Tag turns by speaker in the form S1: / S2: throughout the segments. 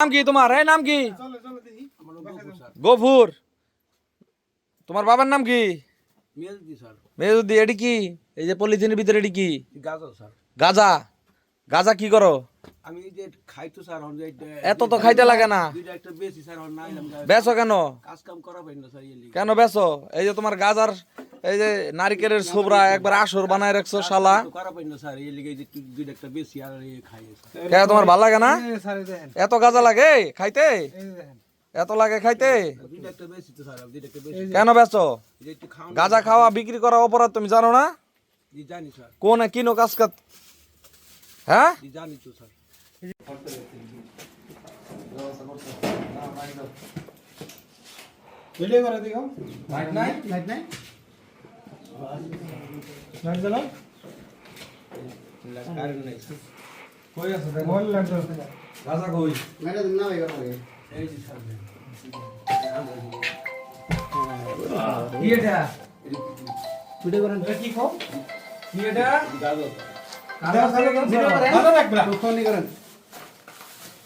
S1: নাম কি তোমার? এই নাম কি? গফুর। তোমার বাবার নাম কি?
S2: মেজদি
S1: মেজুদ্দি এটি কি? এই যে পলিথিনের ভিতরে এটি কি? গাজা গাজা? কি করো?
S2: আমি যে খাইতো স্যার
S1: এত তো খাইতে লাগে না। বেচো কেন?
S2: কাজ কাম করা ইয়ে
S1: কেন বেচো? এই যে তোমার গাজার এই যে নারিকেলের ছোবরা একবার আসর বানায় রাখছো শালা। তোমার ভালো লাগে না? এত গাজা লাগে? খাইতে? এত লাগে খাইতে?
S2: দুইটা একটা বেশি তো স্যার দুইটা একটা বেশি।
S1: কেন বেচো? গাজা খাওয়া বিক্রি করা অপরাধ তুমি জানো না?
S2: জি জানি স্যার।
S1: কোন কিনো কাজ কাজ হ্যাঁ?
S2: জানি তো স্যার।
S3: ভিডিও করে দিও।
S1: লাইট নাই?
S3: লাইট নাই? লাইট জ্বালাও
S2: কারেন্ট নাই
S1: কই আছে
S3: জ্বালাও
S1: গাজা কই
S2: এই যে স্যার
S1: এটা
S3: ভিডিও করেন কি খাও
S1: কি এটা
S2: গাজর
S3: দাদা রাখবা ফোন করেন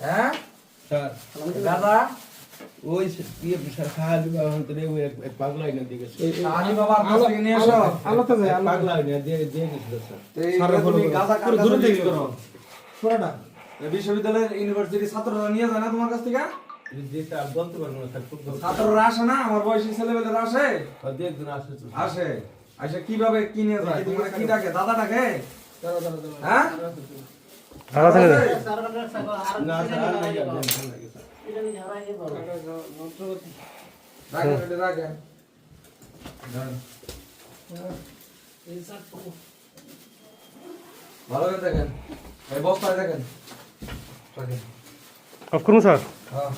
S1: হ্যাঁ
S2: স্যার
S1: গাজা
S2: ওই ইয়ে স্যার খাওয়া দিবা এখন তো ওই এক এক পাগলা এনে দিয়ে গেছে
S1: আনি বাবার কাছ নিয়ে এসো
S3: আলো যায়
S2: পাগলা এনে দিয়ে দিয়ে গেছিল স্যার
S1: তুমি
S3: বলো, বলো।
S1: গাজা কার
S3: দূরে থেকে
S1: করো?
S3: পুরোটা
S1: বিশ্ববিদ্যালয়ের ইউনিভার্সিটি ছাত্ররা নিয়ে যায় না তোমার কাছ থেকে ছাত্ররা আসে না আমার বয়সী ছেলেমেয়েরা আসে আসে আসে কীভাবে কি নিয়ে যায় তোমার কি ডাকে দাদা ডাকে হ্যাঁ
S2: না স্যার আর
S1: ভালো করে দেখেন। বস্তায় দেখেন।
S4: অফ করুন স্যার।
S1: হ্যাঁ।